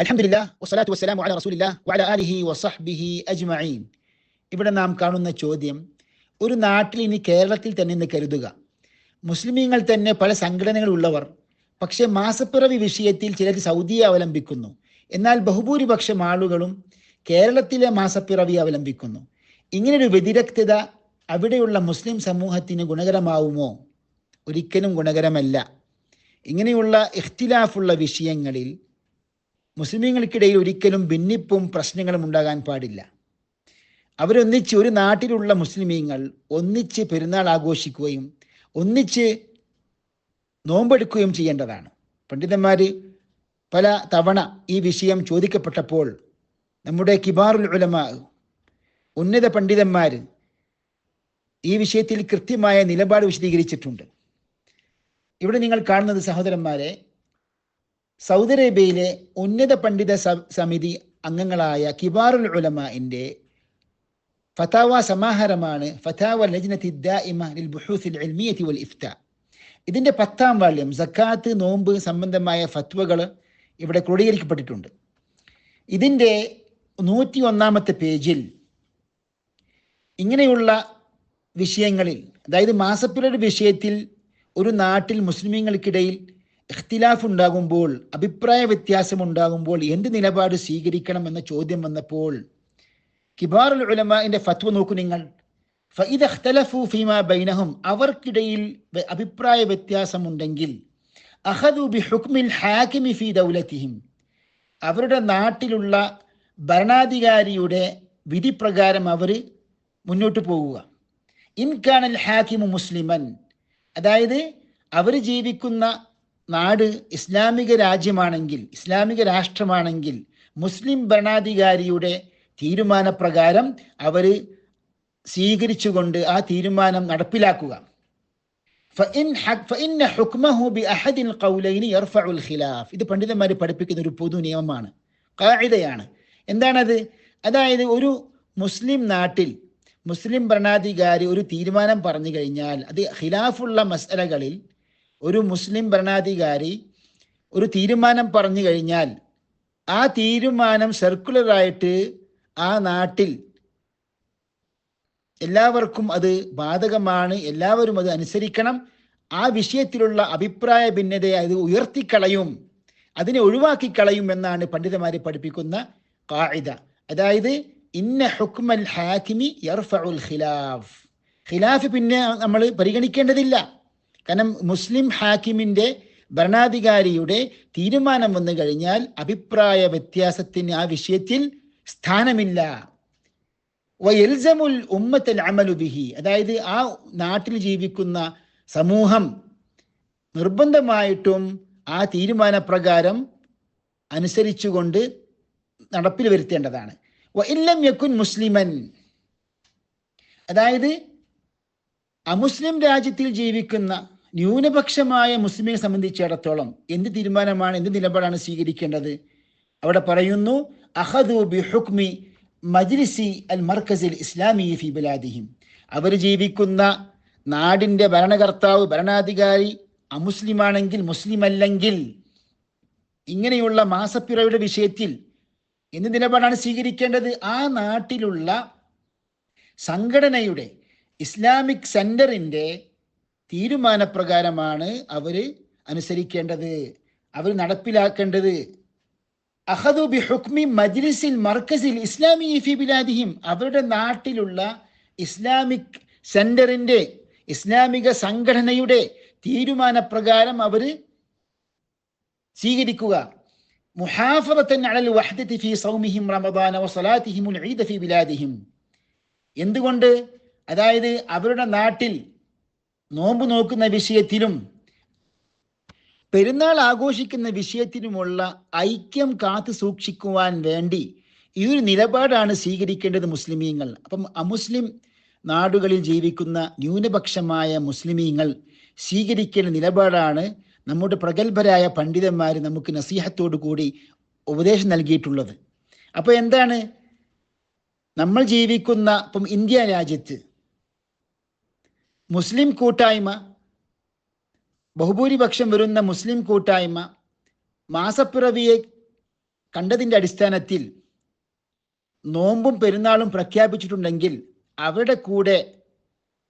അലഹമില്ല വസ്സലാത്തു വസ്സലാം അല റസൂലില്ല വല അലിഹി വസഹ്ബിഹി അജ്മഈൻ. ഇവിടെ നാം കാണുന്ന ചോദ്യം ഒരു നാട്ടിൽ ഇനി കേരളത്തിൽ തന്നെ എന്ന് കരുതുക. മുസ്ലിമീങ്ങൾ തന്നെ പല സംഘടനകളുള്ളവർ പക്ഷേ മാസപ്പിറവി വിഷയത്തിൽ ചിലർ സൗദിയെ അവലംബിക്കുന്നു. എന്നാൽ ബഹുഭൂരിപക്ഷം ആളുകളും കേരളത്തിലെ മാസപ്പിറവി അവലംബിക്കുന്നു. ഇങ്ങനൊരു വ്യതിരക്തത അവിടെയുള്ള മുസ്ലിം സമൂഹത്തിന് ഗുണകരമാവുമോ? ഒരിക്കലും ഗുണകരമല്ല. ഇങ്ങനെയുള്ള ഇഖ്തിലാഫുള്ള വിഷയങ്ങളിൽ മുസ്ലിമീങ്ങൾക്കിടയിൽ ഒരിക്കലും ഭിന്നിപ്പും പ്രശ്നങ്ങളും ഉണ്ടാകാൻ പാടില്ല. അവരൊന്നിച്ച് ഒരു നാട്ടിലുള്ള മുസ്ലിമീങ്ങൾ ഒന്നിച്ച് പെരുന്നാൾ ആഘോഷിക്കുകയും ഒന്നിച്ച് നോമ്പെടുക്കുകയും ചെയ്യേണ്ടതാണ്. പണ്ഡിതന്മാർ പല തവണ ഈ വിഷയം ചോദിക്കപ്പെട്ടപ്പോൾ നമ്മുടെ കിബാറുൽ ഉലമ ഉന്നത പണ്ഡിതന്മാർ ഈ വിഷയത്തിൽ കൃത്യമായ നിലപാട് വിശദീകരിച്ചിട്ടുണ്ട്. ഇവിടെ നിങ്ങൾ കാണുന്നത് സഹോദരന്മാരെ സൗദി അറേബ്യയിലെ ഉന്നത പണ്ഡിത സമിതി അംഗങ്ങളായ കിബാറുൽ ഉലമാന്റെ ഫതാവ സമാഹാരമാണ് ഫതാവ ലജ്നത്തി ദാഇമ ലിൽ ബുഹൂസിൽ ഇൽമിയത്തി വൽ ഇഫ്ത. ഇതിന്റെ പത്താം വാള്യം സക്കാത്ത് നോമ്പ് സംബന്ധമായ ഫത്വകൾ ഇവിടെ ക്രോഡീകരിക്കപ്പെട്ടിട്ടുണ്ട്. ഇതിന്റെ നൂറ്റി ഒന്നാമത്തെ പേജിൽ ഇങ്ങനെയുള്ള വിഷയങ്ങളിൽ അതായത് മാസപ്പിറയുടെ വിഷയത്തിൽ ഒരു നാട്ടിൽ മുസ്ലിമീങ്ങൾക്കിടയിൽ ഇഖ്തിലാഫ് ഉണ്ടാകുമ്പോൾ അഭിപ്രായ വ്യത്യാസം ഉണ്ടാകുമ്പോൾ എന്ത് നിലപാട് സ്വീകരിക്കണം എന്ന ചോദ്യം വന്നപ്പോൾ കിബാറുൽ ഉലമാന്റെ ഫത്വ നോക്കൂ നിങ്ങൾ. ബൈനഹും അവർക്കിടയിൽ അഭിപ്രായ വ്യത്യാസമുണ്ടെങ്കിൽ അഹദു ബി ഹുക്മിൽ ഹാക്കിമി ഫി ദൗലത്തിഹിം അവരുടെ നാട്ടിലുള്ള ഭരണാധികാരിയുടെ വിധി പ്രകാരം അവർ മുന്നോട്ട് പോവുക. ഇൻകാനൽ ഹാക്കിമു മുസ്ലിമൻ അതായത് അവർ ജീവിക്കുന്ന നാട് ഇസ്ലാമിക രാജ്യമാണെങ്കിൽ ഇസ്ലാമിക രാഷ്ട്രമാണെങ്കിൽ മുസ്ലിം ഭരണാധികാരിയുടെ തീരുമാനപ്രകാരം അവർ സ്വീകരിച്ചുകൊണ്ട് ആ തീരുമാനം നടപ്പിലാക്കുക. ഇത് പണ്ഡിതന്മാർ പഠിപ്പിക്കുന്ന ഒരു പൊതു നിയമമാണ് കായികയാണ് എന്താണത്? അതായത് ഒരു മുസ്ലിം നാട്ടിൽ മുസ്ലിം ഭരണാധികാരി ഒരു തീരുമാനം പറഞ്ഞു കഴിഞ്ഞാൽ അത് ഖിലാഫുള്ള മസലകളിൽ ഒരു മുസ്ലിം ഭരണാധികാരി ഒരു തീരുമാനം പറഞ്ഞു കഴിഞ്ഞാൽ ആ തീരുമാനം സർക്കുലറായിട്ട് ആ നാട്ടിൽ എല്ലാവർക്കും അത് ബാധകമാണ് എല്ലാവരും അത് അനുസരിക്കണം. ആ വിഷയത്തിലുള്ള അഭിപ്രായ ഭിന്നതയെ അത് ഉയർത്തിക്കളയും അതിനെ ഒഴിവാക്കിക്കളയും എന്നാണ് പണ്ഡിതന്മാരെ പഠിപ്പിക്കുന്ന കായിത അതായത് ഇന്ന ഹുക്മൽ ഹാക്കിമി ഖിലാഫ്. ഖിലാഫ് പിന്നെ നമ്മൾ പരിഗണിക്കേണ്ടതില്ല. കാരണം മുസ്ലിം ഹാക്കിമിന്റെ ഭരണാധികാരിയുടെ തീരുമാനം വന്നു കഴിഞ്ഞാൽ അഭിപ്രായ വ്യത്യാസത്തിന് ആ വിഷയത്തിൽ സ്ഥാനമില്ല. വയൽസമുൽ ഉമ്മത്തൽ അമലു ബിഹി. അതായത് ആ നാട്ടിൽ ജീവിക്കുന്ന സമൂഹം നിർബന്ധമായിട്ടും ആ തീരുമാനപ്രകാരം അനുസരിച്ചുകൊണ്ട് നടപ്പിൽ വരുത്തേണ്ടതാണ്. ഇല്ലം യക്കുൻ മുസ്ലിമൻ. അതായത് അമുസ്ലിം രാജ്യത്തിൽ ജീവിക്കുന്ന ന്യൂനപക്ഷമായ മുസ്ലിമിനെ സംബന്ധിച്ചിടത്തോളം എന്ത് തീരുമാനമാണ് എന്ത് നിലപാടാണ് സ്വീകരിക്കേണ്ടത്? അവിടെ പറയുന്നു അഹദു ബി ഹുക്മി മജ്ലിസി അൽ മർക്കസിൽ ഇസ്ലാമി ഫി ബലാദിഹിം. അവർ ജീവിക്കുന്ന നാടിന്റെ ഭരണകർത്താവ് ഭരണാധികാരി അമുസ്ലിമാണെങ്കിൽ മുസ്ലിം അല്ലെങ്കിൽ ഇങ്ങനെയുള്ള മാസപ്പിറയുടെ വിഷയത്തിൽ എന്ത് നിലപാടാണ് സ്വീകരിക്കേണ്ടത്? ആ നാട്ടിലുള്ള സംഘടനയുടെ ഇസ്ലാമിക് സെന്ററിന്റെ തീരുമാനപ്രകാരമാണ് അവർ അനുസരിക്കേണ്ടത്. അവർ നടപ്പിലാക്കേണ്ടത്. അഹദു ബി ഹുക്മി മജ്ലിസിൽ മർക്കസിൽ ഇസ്ലാമി ഫി ബിലാദിഹിം. അവരുടെ നാട്ടിലുള്ള ഇസ്ലാമിക് സെന്ററിന്റെ ഇസ്ലാമിക സംഘടനയുടെ തീരുമാനപ്രകാരം അവർ സ്വീകരിക്കുക. എന്തുകൊണ്ട്? അതായത് അവരുടെ നാട്ടിൽ നോമ്പ് നോക്കുന്ന വിഷയത്തിലും പെരുന്നാൾ ആഘോഷിക്കുന്ന വിഷയത്തിനുമുള്ള ഐക്യം കാത്തു സൂക്ഷിക്കുവാൻ വേണ്ടി ഈ ഒരു നിലപാടാണ് സ്വീകരിക്കേണ്ടത് മുസ്ലിമീങ്ങൾ. അപ്പം അമുസ്ലിം നാടുകളിൽ ജീവിക്കുന്ന ന്യൂനപക്ഷമായ മുസ്ലിമീങ്ങൾ സ്വീകരിക്കേണ്ട നിലപാടാണ് നമ്മുടെ പ്രഗത്ഭരായ പണ്ഡിതന്മാർ നമുക്ക് നസീഹത്തോടു കൂടി ഉപദേശം നൽകിയിട്ടുള്ളത്. അപ്പോൾ എന്താണ്? നമ്മൾ ജീവിക്കുന്ന ഇപ്പം ഇന്ത്യ രാജ്യത്ത് മുസ്ലിം കൂട്ടായ്മ ബഹുഭൂരിപക്ഷം വരുന്ന മുസ്ലിം കൂട്ടായ്മ മാസപ്പിറവിയെ കണ്ടതിന്റെ അടിസ്ഥാനത്തിൽ നോമ്പും പെരുന്നാളും പ്രഖ്യാപിച്ചിട്ടുണ്ടെങ്കിൽ അവരുടെ കൂടെ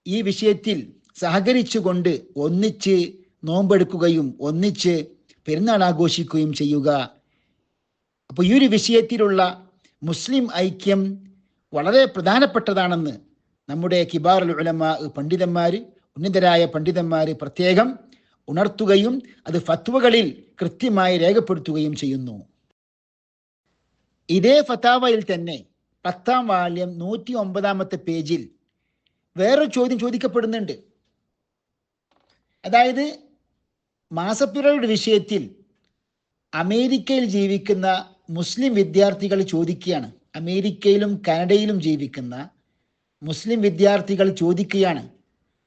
ഈ വിഷയത്തിൽ സഹകരിച്ചുകൊണ്ട് ഒന്നിച്ച് നോമ്പെടുക്കുകയും ഒന്നിച്ച് പെരുന്നാൾ ആഘോഷിക്കുകയും ചെയ്യുക. അപ്പോൾ ഈ ഒരു വിഷയത്തിലുള്ള മുസ്ലിം ഐക്യം വളരെ പ്രധാനപ്പെട്ടതാണെന്ന് നമ്മുടെ കിബാർ ഉലമ പണ്ഡിതന്മാർ ഉന്നതരായ പണ്ഡിതന്മാർ പ്രത്യേകം ഉണർത്തുകയും അത് ഫത്വകളിൽ കൃത്യമായി രേഖപ്പെടുത്തുകയും ചെയ്യുന്നു. ഇതേ ഫത്താവയിൽ തന്നെ പത്താം വാല്യം നൂറ്റി ഒമ്പതാമത്തെ പേജിൽ വേറൊരു ചോദ്യം ചോദിക്കപ്പെടുന്നുണ്ട്. അതായത് മാസപ്പിറയുടെ വിഷയത്തിൽ അമേരിക്കയിൽ ജീവിക്കുന്ന മുസ്ലിം വിദ്യാർത്ഥികൾ ചോദിക്കുകയാണ്. അമേരിക്കയിലും കാനഡയിലും ജീവിക്കുന്ന മുസ്ലിം വിദ്യാർത്ഥികൾ ചോദിക്കുകയാണ്.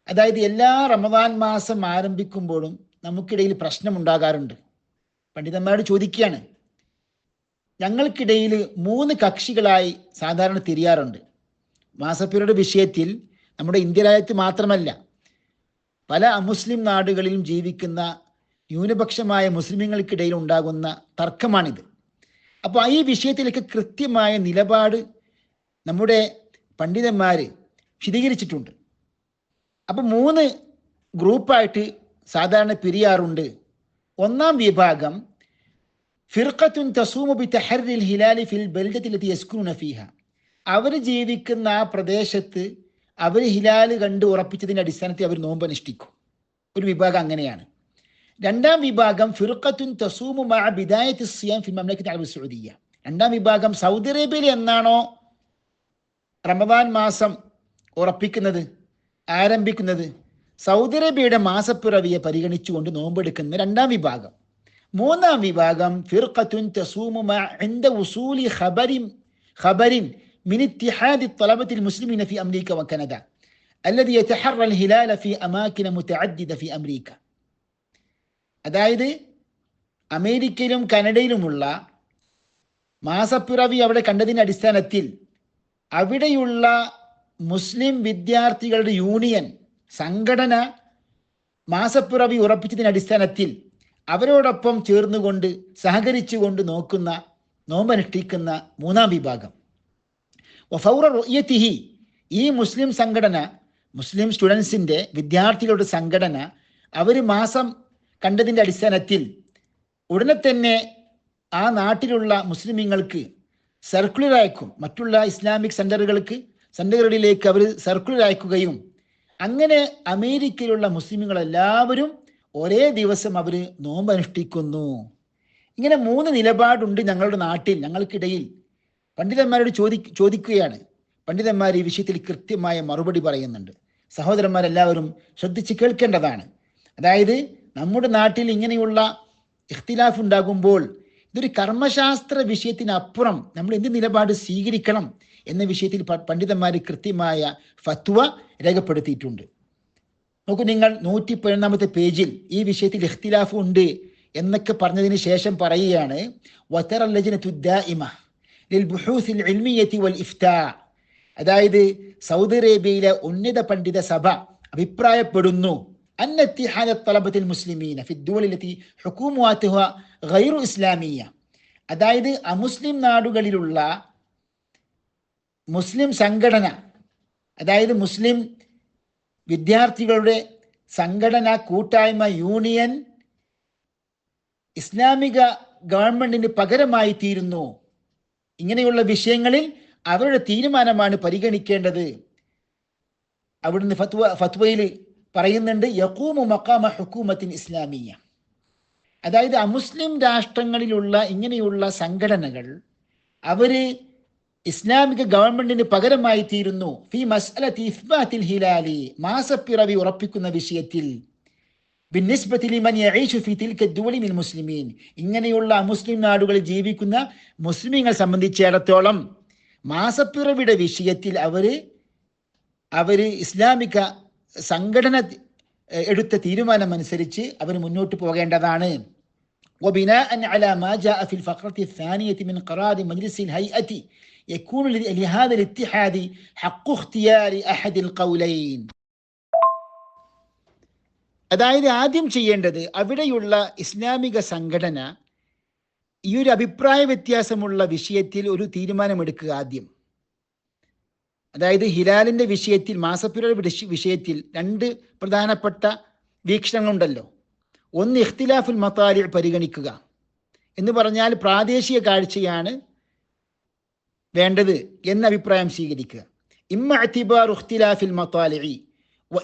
അതായത് എല്ലാ റമദാൻ മാസം ആരംഭിക്കുമ്പോഴും നമുക്കിടയിൽ പ്രശ്നമുണ്ടാകാറുണ്ട്. പണ്ഡിതന്മാരോട് ചോദിക്കുകയാണ്. ഞങ്ങൾക്കിടയിൽ മൂന്ന് കക്ഷികളായി സാധാരണ തിരിയാറുണ്ട്. മാസപ്പിറയുടെ വിഷയത്തിൽ നമ്മുടെ ഇന്ത്യ രാജ്യത്ത് മാത്രമല്ല പല അമുസ്ലിം നാടുകളിലും ജീവിക്കുന്ന ന്യൂനപക്ഷമായ മുസ്ലിമുകൾക്കിടയിൽ ഉണ്ടാകുന്ന തർക്കമാണിത്. അപ്പോൾ ഈ വിഷയത്തിലേക്ക് കൃത്യമായ നിലപാട് നമ്മുടെ പണ്ഡിതന്മാർ വിശദീകരിച്ചിട്ടുണ്ട് അപ്പം മൂന്ന് ഗ്രൂപ്പായിട്ട് സാധാരണ പിരിയാറുണ്ട്. ഒന്നാം വിഭാഗം ഫിർഖത്തുൻ തസൂമു ബി തഹറിൽ ഹിലാലി ഫിൽ ബൽദത്തിലെത്തി യസ്കുന ഫീഹ. അവർ ജീവിക്കുന്ന ആ പ്രദേശത്ത് അവർ ഹിലാൽ കണ്ട് ഉറപ്പിച്ചതിന്റെ അടിസ്ഥാനത്തിൽ അവർ നോമ്പ് അനുഷ്ഠിക്കും. ഒരു വിഭാഗം അങ്ങനെയാണ്. രണ്ടാം വിഭാഗം ഫിർഖത്തുൻ തസൂമു മഅ ബിദായത്ത് സിയാം ഫിൽ മംലക്കത്തി അറബ് സൗദിയ. രണ്ടാം വിഭാഗം സൗദി അറേബ്യയിൽ എന്നാണോ റമദാൻ മാസം ഉറപ്പിക്കുന്നത് ആരംഭിക്കുന്നത് സൗദി അറേബ്യയുടെ മാസപ്പിറവിയെ പരിഗണിച്ചുകൊണ്ട് നോമ്പെടുക്കുന്ന രണ്ടാം വിഭാഗം മൂന്നാം വിഭാഗം ഫിർഖത്തുൻ തസൂമു മഅ عند وصول خبر خبر من اتحاد الطلبة المسلمين في أمريكا وكندا الذي يتحرى الهلال في أماكن متعددة في أمريكا അതായത് അമേരിക്കയിലും കനഡയിലുമുള്ള മാസപ്പിറവി അവിടെ കണ്ടതിൻ്റെ അടിസ്ഥാനത്തിൽ അവിടെയുള്ള മുസ്ലിം വിദ്യാർത്ഥികളുടെ യൂണിയൻ സംഘടന മാസപ്പിറവി ഉറപ്പിച്ചതിന്റെ അടിസ്ഥാനത്തിൽ അവരോടൊപ്പം ചേർന്നുകൊണ്ട് സഹകരിച്ചുകൊണ്ട് നോക്കുന്ന നോമ്പനുഷ്ഠിക്കുന്ന മൂന്നാം വിഭാഗം. വഫൗറ റൊയ്യത്തിഹി ഈ മുസ്ലിം സംഘടന മുസ്ലിം സ്റ്റുഡൻസിന്റെ വിദ്യാർത്ഥികളുടെ സംഘടന അവർ മാസം കണ്ടതിന്റെ അടിസ്ഥാനത്തിൽ ഉടനെ തന്നെ ആ നാട്ടിലുള്ള മുസ്ലിമീങ്ങൾക്ക് സർക്കുലർ അയക്കും മറ്റുള്ള ഇസ്ലാമിക് സെന്ററുകൾക്ക് സെന്ററുകളിലേക്ക് അവർ സർക്കുലർ അയക്കുകയും അങ്ങനെ അമേരിക്കയിലുള്ള മുസ്ലിമുകൾ എല്ലാവരും ഒരേ ദിവസം അവർ നോമ്പനുഷ്ഠിക്കുന്നു. ഇങ്ങനെ മൂന്ന് നിലപാടുണ്ട് ഞങ്ങളുടെ നാട്ടിൽ ഞങ്ങൾക്കിടയിൽ. പണ്ഡിതന്മാരോട് ചോദി ചോദിക്കുകയാണ്. പണ്ഡിതന്മാർ ഈ വിഷയത്തിൽ കൃത്യമായ മറുപടി പറയുന്നുണ്ട്. സഹോദരന്മാരെല്ലാവരും ശ്രദ്ധിച്ച് കേൾക്കേണ്ടതാണ്. അതായത് നമ്മുടെ നാട്ടിൽ ഇങ്ങനെയുള്ള ഇഖ്തിലാഫ് ഉണ്ടാകുമ്പോൾ ഇതൊരു കർമ്മശാസ്ത്ര വിഷയത്തിനപ്പുറം നമ്മൾ എന്ത് നിലപാട് സ്വീകരിക്കണം എന്ന വിഷയത്തിൽ പണ്ഡിതന്മാർ കൃത്യമായ ഫത്വ രേഖപ്പെടുത്തിയിട്ടുണ്ട്. നോക്കൂ നിങ്ങൾ നൂറ്റി പതിനൊന്നാമത്തെ പേജിൽ ഈ വിഷയത്തിൽ ഇഖ്തിലാഫ് ഉണ്ട് എന്നൊക്കെ പറഞ്ഞതിന് ശേഷം പറയുകയാണ് അതായത് സൗദി അറേബ്യയിലെ ഉന്നത പണ്ഡിത സഭ അഭിപ്രായപ്പെടുന്നു. أن اتحاد الطلبة المسلمين في الدول التي حكوماتها غير إسلامية അതായത് അമുസ്ലിം നാടുകളിലുള്ള മുസ്ലിം സംഘടന അതായത് മുസ്ലിം വിദ്യാർത്ഥികളുടെ സംഘടന കൂട്ടായ്മ യൂണിയൻ ഇസ്ലാമിക ഗവൺമെന്റിന് പകരമായി തീരുന്നു ഇങ്ങനെയുള്ള വിഷയങ്ങളിൽ അവരുടെ തീരുമാനമാണ് പരിഗണിക്കേണ്ടത് അവിടുന്ന് ഫത്വ ഫത്വയിൽ പറയുന്നുണ്ട് യക്കൂമു മക്കാമ ഹുക്കൂമത്തിൻ ഇസ്ലാമിയ. അതായത് അമുസ്ലിം രാഷ്ട്രങ്ങളിലുള്ള ഇങ്ങനെയുള്ള സംഘടനകൾ അവർ ഇസ്ലാമിക ഗവൺമെന്റിന് പകരമായി തീരുന്നു. ഫി മസ്അലത്തി ഇഫ്ബാത്തിൽ ഹിലാലി മാസപ്പിറവി ഉറപ്പിക്കുന്ന വിഷയത്തിൽ. മുസ്ലിമീൻ. ഇങ്ങനെയുള്ള മുസ്ലിം നാടുകളിൽ ജീവിക്കുന്ന മുസ്ലിങ്ങളെ സംബന്ധിച്ചിടത്തോളം മാസപ്പിറവിയുടെ വിഷയത്തിൽ അവർ അവർ ഇസ്ലാമിക സംഘടന എടുത്ത തീരുമാനമനുസരിച്ച് അവർ മുന്നോട്ട് പോകേണ്ടതാണ് وبناء على ما جاء في الفقرة الثانية من قرار مجلس الهيئة يكون لهذا الاتحاد حق اختيار أحد القولين അതായത് ആദ്യം ചെയ്യേണ്ടത് അവിടെയുള്ള ഇസ്ലാമിക സംഘടന ഈ ഒരു അഭിപ്രായ വ്യത്യാസമുള്ള വിഷയത്തിൽ ഒരു തീരുമാനമെടുക്കുക ആദ്യം അതായത് ഹിലാലിന്റെ വിഷയത്തിൽ മാസപ്പിരയുടെ വിഷയത്തിൽ രണ്ട് പ്രധാനപ്പെട്ട വീക്ഷണങ്ങളുണ്ടല്ലോ. ഒന്ന് ഇഖ്തിലാഫുൽ മത്താലി പരിഗണിക്കുക. എന്ന് പറഞ്ഞാൽ പ്രാദേശിക കാഴ്ചയാണ് വേണ്ടത് എന്ന അഭിപ്രായം സ്വീകരിക്കുക. ഇമ്മ അത്തിബാർ ഉഖ്തിലാഫിൽ മത്താലി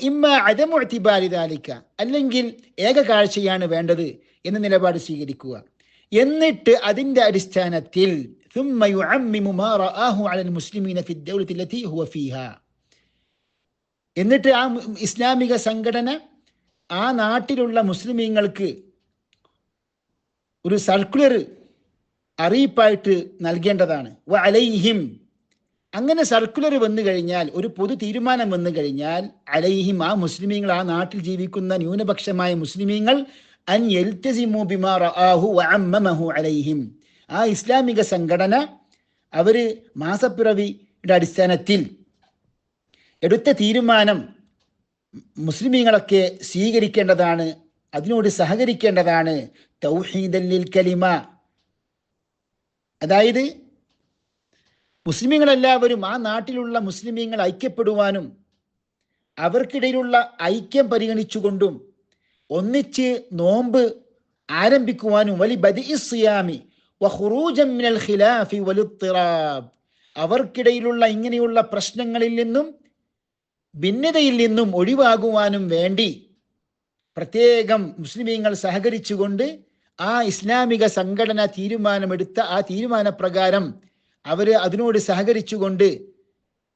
ഇമ്മ അതമു അതിബാർ ഇതാലിക്ക അല്ലെങ്കിൽ ഏക കാഴ്ചയാണ് വേണ്ടത് എന്ന നിലപാട് സ്വീകരിക്കുക. എന്നിട്ട് അതിന്റെ അടിസ്ഥാനത്തിൽ ثم يعمم ما رآه على المسلمين في الدولة التي هو فيها എന്നിട്ട് ആ മു- ഇസ്ലാമിക സംഘടന ആ നാട്ടിലുള്ള മുസ്ലിമീങ്ങൾക്ക് ഒരു സർക്കുലർ അറിയിപ്പായിട്ട് നൽകേണ്ടതാണ് വ അലൈഹിം അങ്ങനെ സർക്കുലർ വന്നു കഴിഞ്ഞാൽ ഒരു പൊതു തീരുമാനം വന്നു കഴിഞ്ഞാൽ അലൈഹിം ആ മുസ്ലിമീങ്ങൾ ആ നാട്ടിൽ ജീവിക്കുന്ന ന്യൂനപക്ഷമായ മുസ്ലിമീങ്ങൾ അൻ യൽതസിമു ബിമാ റആഹു വഅമ്മമഹു അലൈഹിം ആ ഇസ്ലാമിക സംഘടന അവർ മാസപ്പിറവിയുടെ അടിസ്ഥാനത്തിൽ എടുത്ത തീരുമാനം മുസ്ലിമീങ്ങളൊക്കെ സ്വീകരിക്കേണ്ടതാണ് അതിനോട് സഹകരിക്കേണ്ടതാണ്. തൗഹീദല്ലിൽ കലിമ. അതായത് മുസ്ലിമീങ്ങളെല്ലാവരും ആ നാട്ടിലുള്ള മുസ്ലിമീങ്ങൾ ഐക്യപ്പെടുവാനും അവർക്കിടയിലുള്ള ഐക്യം പരിഗണിച്ചുകൊണ്ടും ഒന്നിച്ച് നോമ്പ് ആരംഭിക്കുവാനും വലി ബദി സിയാമി വഖുറൂജൻ മിനൽ ഖിലാഫി വലിത്തിറാബ്. അവർക്കിടയിലുള്ള ഇങ്ങനെയുള്ള പ്രശ്നങ്ങളിൽ നിന്നും ഭിന്നതയിൽ നിന്നും ഒഴിവാകുവാനും വേണ്ടി പ്രത്യേകം മുസ്ലിമീങ്ങൾ സഹകരിച്ചുകൊണ്ട് ആ ഇസ്ലാമിക സംഘടന തീരുമാനമെടുത്ത ആ തീരുമാനപ്രകാരം അവർ അതിനോട് സഹകരിച്ചുകൊണ്ട്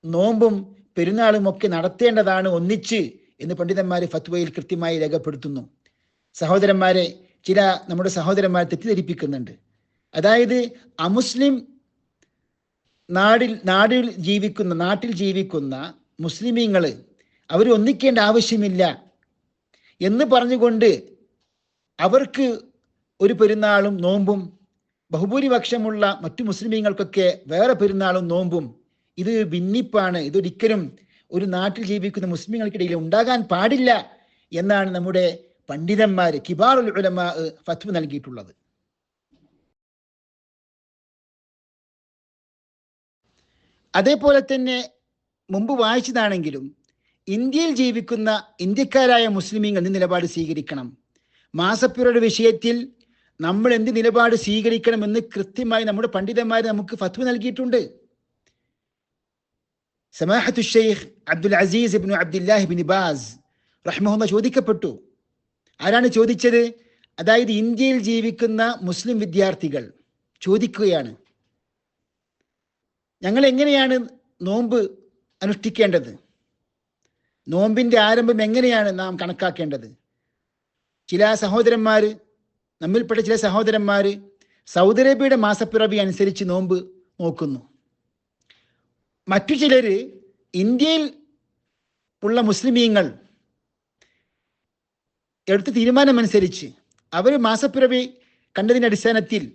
നോമ്പും പെരുന്നാളും ഒക്കെ നടത്തേണ്ടതാണ് ഒന്നിച്ച് എന്ന് പണ്ഡിതന്മാർ ഫത്വയിൽ കൃത്യമായി രേഖപ്പെടുത്തുന്നു. സഹോദരന്മാരെ ചില നമ്മുടെ സഹോദരന്മാരെ തെറ്റിദ്ധരിപ്പിക്കുന്നുണ്ട്. അതായത് അമുസ്ലിം നാടിൽ നാടിൽ ജീവിക്കുന്ന നാട്ടിൽ ജീവിക്കുന്ന മുസ്ലിമീങ്ങൾ അവർ ഒന്നിക്കേണ്ട ആവശ്യമില്ല എന്ന് പറഞ്ഞുകൊണ്ട് അവർക്ക് ഒരു പെരുന്നാളും നോമ്പും ബഹുഭൂരിപക്ഷമുള്ള മറ്റു മുസ്ലിമീങ്ങൾക്കൊക്കെ വേറെ പെരുന്നാളും നോമ്പും ഇത് ഭിന്നിപ്പാണ്. ഇതൊരിക്കലും ഒരു നാട്ടിൽ ജീവിക്കുന്ന മുസ്ലിങ്ങൾക്കിടയിൽ ഉണ്ടാകാൻ പാടില്ല എന്നാണ് നമ്മുടെ പണ്ഡിതന്മാര് കിബാറുൽ ഉലമ ഫത്വ നൽകിയിട്ടുള്ളത്. അതേപോലെ തന്നെ മുമ്പ് വായിച്ചതാണെങ്കിലും ഇന്ത്യയിൽ ജീവിക്കുന്ന ഇന്ത്യക്കാരായ മുസ്ലിമീങ്ങൾ എന്ത് നിലപാട് സ്വീകരിക്കണം? മാസപ്പിറയുടെ വിഷയത്തിൽ നമ്മൾ എന്ത് നിലപാട് സ്വീകരിക്കണം എന്ന് കൃത്യമായി നമ്മുടെ പണ്ഡിതന്മാർ നമുക്ക് ഫത്വ നൽകിയിട്ടുണ്ട്. സമാഹത്തു Sheikh Abdul Aziz ibn Abdullahi bin Baz റഹ്മുല്ല ചോദിക്കപ്പെട്ടു. ആരാണ് ചോദിച്ചത്? അതായത് ഇന്ത്യയിൽ ജീവിക്കുന്ന മുസ്ലിം വിദ്യാർത്ഥികൾ. ചോദിക്കുകയാണ്. ഞങ്ങൾ എങ്ങനെയാണ് നോമ്പ് അനുഷ്ഠിക്കേണ്ടത്? നോമ്പിന്റെ ആരംഭം എങ്ങനെയാണ് നാം കണക്കാക്കേണ്ടത്? ചില സഹോദരന്മാർ നമ്മിൽപ്പെട്ട ചില സഹോദരന്മാർ സൗദി അറേബ്യയുടെ മാസപ്പിറവി അനുസരിച്ച് നോമ്പ് നോക്കുന്നു. മറ്റു ചിലർ ഇന്ത്യയിൽ ഉള്ള മുസ്ലിമീങ്ങൾ എടുത്ത തീരുമാനമനുസരിച്ച് അവർ മാസപ്പിറവി കണ്ടതിന്റെ അടിസ്ഥാനത്തിൽ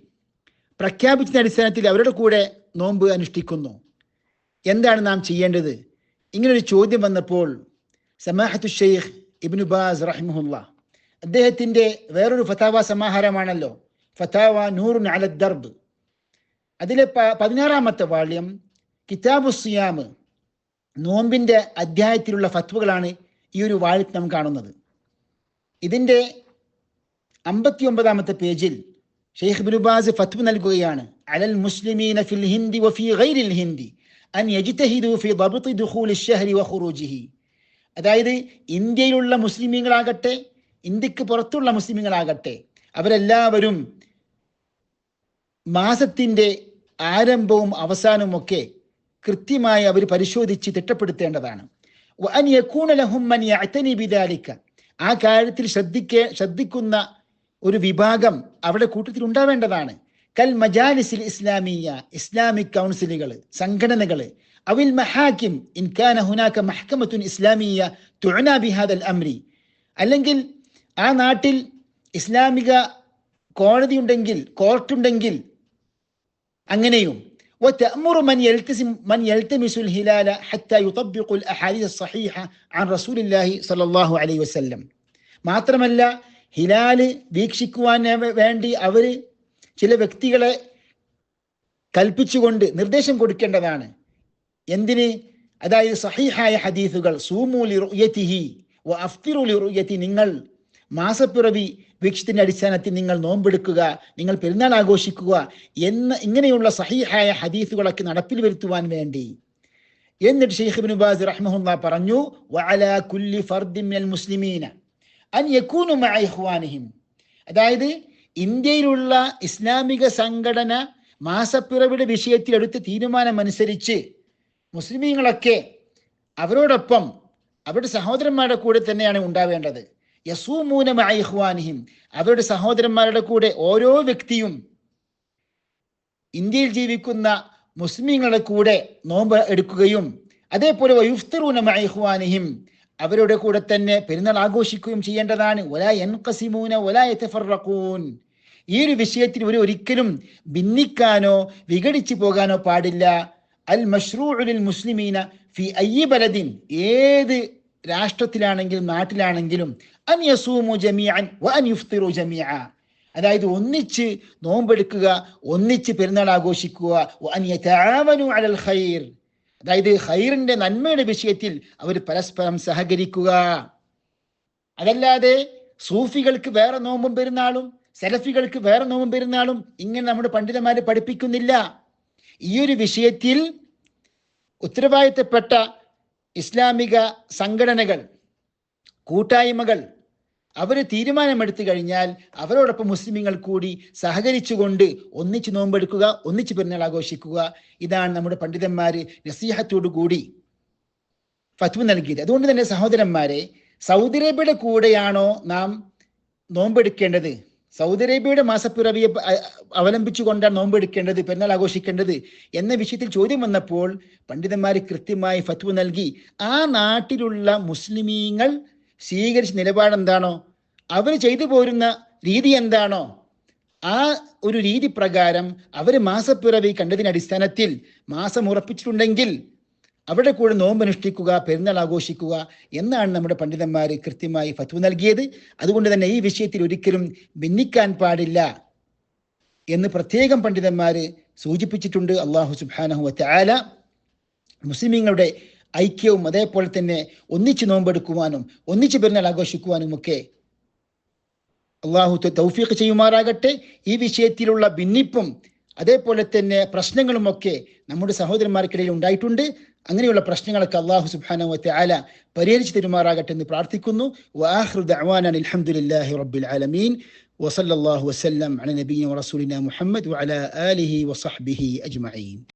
പ്രഖ്യാപിച്ചതിന്റെ അടിസ്ഥാനത്തിൽ അവരുടെ കൂടെ നോമ്പ് അനുഷ്ഠിക്കുന്നു. എന്താണ് നാം ചെയ്യേണ്ടത്? ഇങ്ങനൊരു ചോദ്യം വന്നപ്പോൾ സമാഹത്തു ഷെയ്ഖ് ഇബ്നു ബാസ് റഹിമുല്ല അദ്ദേഹത്തിന്റെ വേറൊരു ഫതാവ സമാഹാരമാണല്ലോ ഫതാവ നൂറുൻ അല ദർബ്. അതിലെ പതിനാറാമത്തെ വാള്യം കിതാബു സിയാമ് നോമ്പിന്റെ അധ്യായത്തിലുള്ള ഫത്വകളാണ് ഈ ഒരു വാഴത്ത് കാണുന്നത്. ഇതിന്റെ അമ്പത്തി ഒമ്പതാമത്തെ പേജിൽ ഷെയ്ഖ് ബിനുബാസ് ഫത്വ നൽകുകയാണ് അലൽ മുസ്ലിമീന ഫിൽ ഹിന്ദി വഫി ഗൈരിൽ ഹിന്ദി അൻ യജിതഹിദു ഫി ദബ്തി ദുഖൂൽ ഷഹരി വഖുറൂജിഹി അതായത് ഇന്ത്യയിലുള്ള മുസ്ലിമീങ്ങളാകട്ടെ ഇന്ത്യയ്ക്ക് പുറത്തുള്ള മുസ്ലിമീങ്ങളാകട്ടെ അവരെല്ലാവരും മാസത്തിന്റെ ആരംഭവും അവസാനവും ഒക്കെ കൃത്യമായി അവർ പരിശോധിച്ച് തിട്ടപ്പെടുത്തേണ്ടതാണ്. ആ കാര്യത്തിൽ ശ്രദ്ധിക്കേ ശ്രദ്ധിക്കുന്ന ഒരു വിഭാഗം അവിടെ കൂട്ടത്തിൽ ഉണ്ടാവേണ്ടതാണ് കൽ മജാലിസിൽ ഇസ്ലാമിയ ഇസ്ലാമിക് കൗൺസിലുകൾ സംഘടനകൾ അവിൽ മഹാക്കിം ഇൻ കാന ഹുനാക മഹ്കമത്തുൻ ഇസ്ലാമിയ തുഅന ബിഹാദൽ അംരി അല്ലെങ്കിൽ ആ നാട്ടിൽ ഇസ്ലാമിക കോടതി ഉണ്ടെങ്കിൽ കോർട്ടുണ്ടെങ്കിൽ അങ്ങനെയും وتأمر من يلتزم من يلتمس الهلال حتى يطبق الأحاديث الصحيحة عن رسول الله صلى الله عليه وسلم മാത്രമല്ല ഹിലാൽ വീക്ഷിക്കുവാൻ വേണ്ടി അവർ ചില വ്യക്തികളെ കൽപ്പിച്ചുകൊണ്ട് നിർദ്ദേശം കൊടുക്കേണ്ടതാണ്. എന്തിന്? അതായത് സഹിഹായ ഹദീസുകൾ സൂമൂലി റുയത്തിഹി വ നിങ്ങൾ മാസപ്പിറവി വീക്ഷത്തിന്റെ അടിസ്ഥാനത്തിൽ നിങ്ങൾ നോമ്പെടുക്കുക നിങ്ങൾ പെരുന്നാൾ ആഘോഷിക്കുക എന്ന ഇങ്ങനെയുള്ള സഹിഹായ ഹദീസുകളൊക്കെ നടപ്പിൽ വരുത്തുവാൻ വേണ്ടി. എന്നിട്ട് ഷെയ്ഖ് ബിൻ ബാസ് റഹ്മഹുല്ല പറഞ്ഞു വഅലാ കുല്ലി ഫർദിൻ മിൽ മുസ്ലിമീന. അൻ മഅ അതായത് ഇന്ത്യയിലുള്ള ഇസ്ലാമിക സംഘടന മാസപ്പിറവിയുടെ വിഷയത്തിൽ എടുത്ത തീരുമാനമനുസരിച്ച് മുസ്ലിമീങ്ങളൊക്കെ അവരോടൊപ്പം അവരുടെ സഹോദരന്മാരുടെ കൂടെ തന്നെയാണ് ഉണ്ടാവേണ്ടത്. യസൂമൂന മഅ അവരുടെ സഹോദരന്മാരുടെ കൂടെ ഓരോ വ്യക്തിയും ഇന്ത്യയിൽ ജീവിക്കുന്ന മുസ്ലിങ്ങളുടെ കൂടെ നോമ്പ് എടുക്കുകയും അതേപോലെ വയുഫ്തറൂന മഅ അവരുടെ കൂടെ തന്നെ പെരുന്നാൾ ആഘോഷിക്കുകയും ചെയ്യേണ്ടതാണ്. ഒല എൻ കസിമൂന ഒലാ യതഫറഖൂൻ ഈ ഒരു വിഷയത്തിൽ ഒരു ഒരിക്കലും ഭിന്നിക്കാനോ വിഘടിച്ചു പോകാനോ പാടില്ല. അൽ മഷ്റൂഉലിൽ മുസ്ലിമീന ഫി അയ്യ ബലദിൻ. ഏത് രാഷ്ട്രത്തിലാണെങ്കിലും നാട്ടിലാണെങ്കിലും അൻ യസൂമു ജമിയാൻ അൻ യുഫ്തിറു ജമീഅ. അതായത് ഒന്നിച്ച് നോമ്പെടുക്കുക ഒന്നിച്ച് പെരുന്നാൾ ആഘോഷിക്കുക. അൻ യതആവനു അലൽ ഖൈർ. അതായത് ഹൈറിന്റെ നന്മയുടെ വിഷയത്തിൽ അവർ പരസ്പരം സഹകരിക്കുക. അതല്ലാതെ സൂഫികൾക്ക് വേറെ നോമ്പും പെരുന്നാളും സെലഫികൾക്ക് വേറെ നോമ്പും പെരുന്നാളും ഇങ്ങനെ നമ്മുടെ പണ്ഡിതന്മാരെ പഠിപ്പിക്കുന്നില്ല. ഈ ഒരു വിഷയത്തിൽ ഉത്തരവാദിത്തപ്പെട്ട ഇസ്ലാമിക സംഘടനകൾ കൂട്ടായ്മകൾ അവർ തീരുമാനമെടുത്തു കഴിഞ്ഞാൽ അവരോടൊപ്പം മുസ്ലിമീങ്ങൾ കൂടി സഹകരിച്ചുകൊണ്ട് ഒന്നിച്ച് നോമ്പെടുക്കുക ഒന്നിച്ച് പെരുന്നാൾ ആഘോഷിക്കുക. ഇതാണ് നമ്മുടെ പണ്ഡിതന്മാര് നസീഹത്തോടു കൂടി ഫത്വ നൽകിയത്. അതുകൊണ്ട് തന്നെ സഹോദരന്മാരെ സൗദി അറേബ്യയുടെ കൂടെയാണോ നാം നോമ്പെടുക്കേണ്ടത്? സൗദി അറേബ്യയുടെ മാസപ്പിറവിയെ അവലംബിച്ചുകൊണ്ടാണ് നോമ്പെടുക്കേണ്ടത് പെരുന്നാൾ ആഘോഷിക്കേണ്ടത് എന്ന വിഷയത്തിൽ ചോദ്യം വന്നപ്പോൾ പണ്ഡിതന്മാർ കൃത്യമായി ഫത്വ നൽകി. ആ നാട്ടിലുള്ള മുസ്ലിമീങ്ങൾ സ്വീകരിച്ച നിലപാട് എന്താണോ അവർ ചെയ്തു പോരുന്ന രീതി എന്താണോ? ആ ഒരു രീതി പ്രകാരം അവർ മാസപ്പിറവി കണ്ടതിന്റെ അടിസ്ഥാനത്തിൽ മാസം ഉറപ്പിച്ചിട്ടുണ്ടെങ്കിൽ അവിടെ കൂടെ നോമ്പ് അനുഷ്ഠിക്കുക പെരുന്നാൾ ആഘോഷിക്കുക എന്നാണ് നമ്മുടെ പണ്ഡിതന്മാർ കൃത്യമായി ഫത്വ നൽകിയത്. അതുകൊണ്ട് തന്നെ ഈ വിഷയത്തിൽ ഒരിക്കലും ഭിന്നിക്കാൻ പാടില്ല എന്ന് പ്രത്യേകം പണ്ഡിതന്മാർ സൂചിപ്പിച്ചിട്ടുണ്ട്. അള്ളാഹു സുബാനഹു വാല മുസ്ലിമീങ്ങളുടെ ഐക്യവും അതേപോലെ തന്നെ ഒന്നിച്ച് നോമ്പെടുക്കുവാനും ഒന്നിച്ച് പെരുന്നാൾ ആഘോഷിക്കുവാനും ഒക്കെ അള്ളാഹു തൗഫീഖ് ചെയ്യുമാറാകട്ടെ. ഈ വിഷയത്തിലുള്ള ഭിന്നിപ്പും അതേപോലെ തന്നെ പ്രശ്നങ്ങളുമൊക്കെ നമ്മുടെ സഹോദരന്മാർക്കിടയിൽ ഉണ്ടായിട്ടുണ്ട്. അങ്ങനെയുള്ള പ്രശ്നങ്ങളൊക്കെ അള്ളാഹു സുബാനുവത്തെ ആല പരിഹരിച്ചു തരുമാറാകട്ടെ എന്ന് പ്രാർത്ഥിക്കുന്നു. വാഹൃദാൻ ആലമീൻ. വസല്ലാഹു വസ്ലം അല നബീൻ മുഹമ്മദ് വഅല ആലിഹി അജ്മഈൻ.